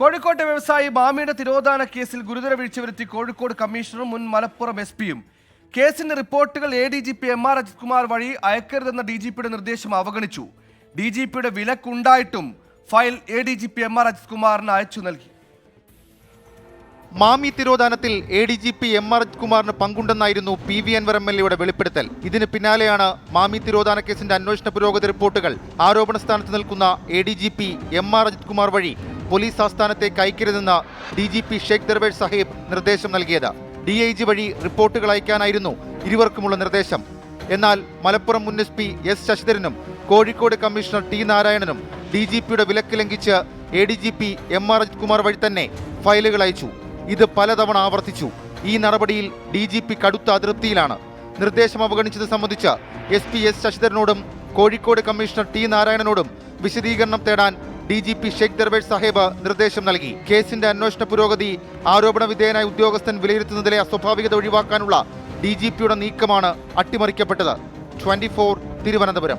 കോഴിക്കോട്ടെ വ്യവസായി മാമിയുടെ തിരോധാന കേസിൽ ഗുരുതര വീഴ്ച വരുത്തി കോഴിക്കോട് കമ്മീഷണറും മുൻ മലപ്പുറം എസ് പിയും. കേസിന്റെ റിപ്പോർട്ടുകൾ A D G P M R Ajith Kumar വഴി അയക്കരുതെന്ന ഡി ജി പിയുടെ നിർദ്ദേശം അവഗണിച്ചു. ഡി ജി പിയുടെ വിലക്കുണ്ടായിട്ടും file A D G P M R Ajith കുമാറിന് അയച്ചു നൽകി. Mami തിരോധാനത്തിൽ A D G P M R കുമാറിന് പങ്കുണ്ടെന്നായിരുന്നു P V Anvar M L എയുടെ വെളിപ്പെടുത്തൽ. ഇതിന് പിന്നാലെയാണ് മാമി തിരോധാന കേസിന്റെ അന്വേഷണ പുരോഗതി റിപ്പോർട്ടുകൾ ആരോപണ സ്ഥാനത്ത് നിൽക്കുന്ന A D G P M R Ajith Kumar വഴി പോലീസ് ആസ്ഥാനത്തെ അയക്കരുതെന്ന് D G P Sheikh Darvesh Sahib നിർദ്ദേശം നൽകിയത്. ഡി ഐ ജി വഴി റിപ്പോർട്ടുകൾ അയക്കാനായിരുന്നു ഇരുവർക്കുമുള്ള നിർദ്ദേശം. എന്നാൽ മലപ്പുറം മുൻ എസ് പി എസ് ശശിധരനും കോഴിക്കോട് കമ്മീഷണർ ടി നാരായണനും ഡി ജി പിയുടെ വിലക്ക് ലംഘിച്ച് A D G P M R Ajith Kumar വഴി തന്നെ ഫയലുകൾ അയച്ചു. ഇത് പലതവണ ആവർത്തിച്ചു. ഈ നടപടിയിൽ ഡി ജി പി കടുത്ത അതൃപ്തിയിലാണ്. നിർദ്ദേശം അവഗണിച്ചത് സംബന്ധിച്ച് എസ് പി എസ് ശശിധരനോടും കോഴിക്കോട് കമ്മീഷണർ ടി നാരായണനോടും വിശദീകരണം തേടാൻ D G P Sheikh Darvesh Saheb നിർദ്ദേശം നൽകി. കേസിന്റെ അന്വേഷണ പുരോഗതി ആരോപണ വിധേയനായ ഉദ്യോഗസ്ഥൻ വിലയിരുത്തുന്നതിലെ അസ്വാഭാവികത ഒഴിവാക്കാനുള്ള ഡി ജി പിയുടെ നീക്കമാണ് അട്ടിമറിക്കപ്പെട്ടത്. ട്വന്റി തിരുവനന്തപുരം.